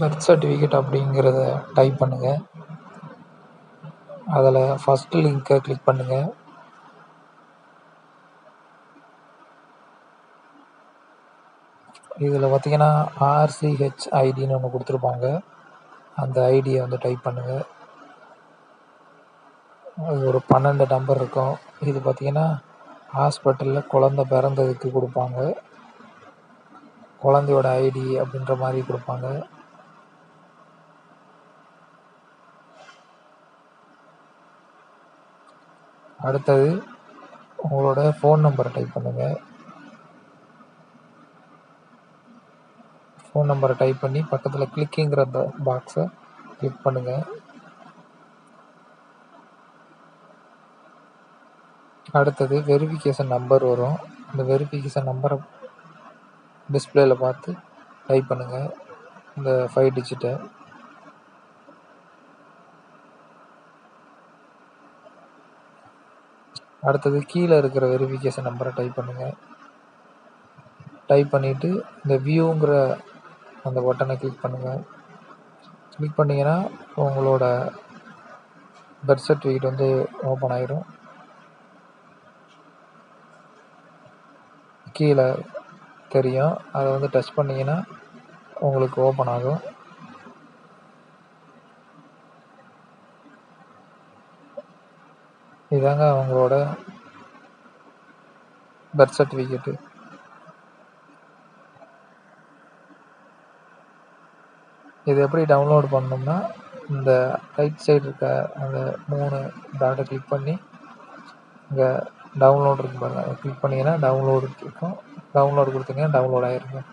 Birth certificate அப்படிங்கிறத type பண்ணுங்கள் அதில் ஃபஸ்ட்டு லிங்க்கை கிளிக் பண்ணுங்கள் இதில் பார்த்தீங்கன்னா ஆர்சிஹெச் ஐடின்னு ஒன்று கொடுத்துருப்பாங்க. அந்த ஐடியை வந்து டைப் பண்ணுங்கள் அது ஒரு பன்னெண்டு நம்பர் இருக்கும். இது பார்த்தீங்கன்னா ஹாஸ்பிட்டலில் குழந்த பிறந்ததுக்கு கொடுப்பாங்க. குழந்தையோட ஐடி அப்படின்ற மாதிரி கொடுப்பாங்க. அடுத்தது உங்களோட ஃபோன் நம்பரை டைப் பண்ணுங்கள் ஃபோன் நம்பரை டைப் பண்ணி பக்கத்தில் கிளிக்குங்கிற அந்த பாக்ஸை கிளிக் பண்ணுங்கள் அடுத்தது வெரிஃபிகேஷன் நம்பர் வரும். அந்த வெரிஃபிகேஷன் நம்பரை டிஸ்பிளேல பார்த்து டைப் பண்ணுங்கள் இந்த ஃபைவ் டிஜிட்டை அடுத்தது கீழே இருக்கிற வெரிஃபிகேஷன் நம்பரை டைப் பண்ணுங்கள் டைப் பண்ணிவிட்டு இந்த வியூங்கிற அந்த பட்டனை கிளிக் பண்ணுங்கள் கிளிக் பண்ணிங்கன்னா உங்களோட பர்த் சர்டிஃபிகேட் வந்து ஓப்பன் ஆயிரும். கீழே தெரியும். அதை வந்து டச் பண்ணிங்கன்னா உங்களுக்கு ஓப்பன் ஆகும். இதாங்க அவங்களோட பர்த் சர்டிஃபிகேட்டு இது எப்படி டவுன்லோட் பண்ணணும்னா இந்த ரைட் சைடு இருக்க அந்த மூணு டாட்டை கிளிக் பண்ணி இங்கே டவுன்லோட் இருக்கு பாருங்கள் கிளிக் பண்ணிங்கன்னா டவுன்லோடு இருக்கும் டவுன்லோடு கொடுத்தீங்கன்னா டவுன்லோட் ஆகிருக்கும்